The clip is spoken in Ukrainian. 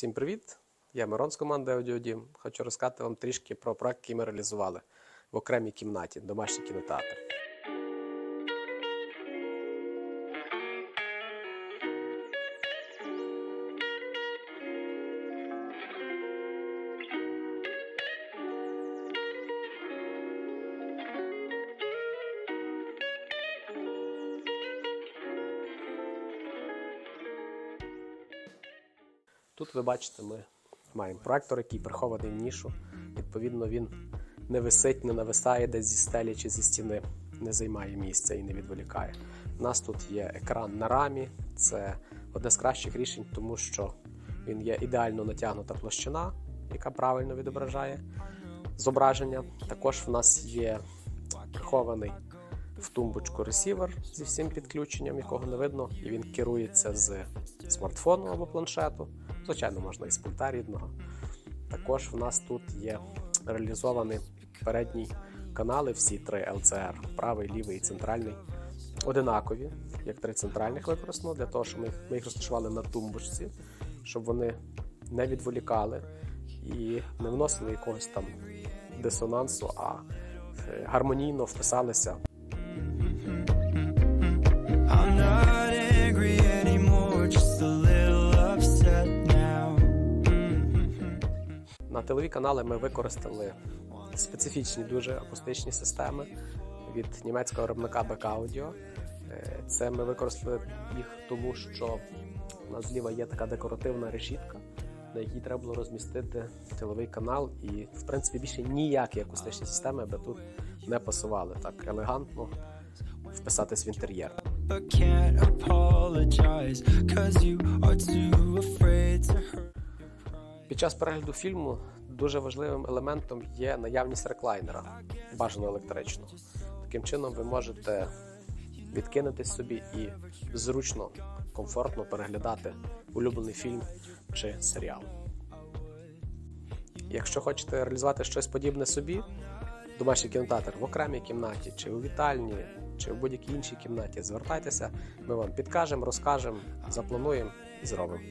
Всім привіт! Я Мирон з команди Аудіодім. Хочу розказати вам трішки про проект, який ми реалізували в окремій кімнаті, домашній кінотеатр. Тут ви бачите, ми маємо проектор, який прихований в нішу. Відповідно, він не висить, не нависає десь зі стелі чи зі стіни, не займає місця і не відволікає. У нас тут є екран на рамі, це одне з кращих рішень, тому що він є ідеально натягнута площина, яка правильно відображає зображення. Також в нас є прихований в тумбочку ресівер зі всім підключенням, якого не видно, і він керується з смартфону або планшету. Звичайно, можна і з пульта рідного. Також в нас тут є реалізовані передні канали, всі три LCR, правий, лівий і центральний, одинакові, як три центральних використано, для того, щоб ми, ми їх розташували на тумбочці, щоб вони не відволікали і не вносили якогось там дисонансу, а е, гармонійно вписалися На тилові канали ми використали специфічні дуже акустичні системи від німецького виробника Beck Audio. Е, Це ми використали їх тому, що у нас зліва є така декоративна решітка, на якій треба було розмістити тиловий канал, і в принципі більше ніякі акустичні системи би тут не пасували так елегантно вписатись в інтер'єр. Час перегляду фільму дуже важливим елементом є наявність реклайнера, бажано електричного. Таким чином ви можете відкинутись собі і зручно, комфортно переглядати улюблений фільм чи серіал. Якщо хочете реалізувати щось подібне собі, домашній кінотеатр в окремій кімнаті, чи у вітальні, чи в будь-якій іншій кімнаті, звертайтеся, ми вам підкажемо, розкажемо, заплануємо і зробимо.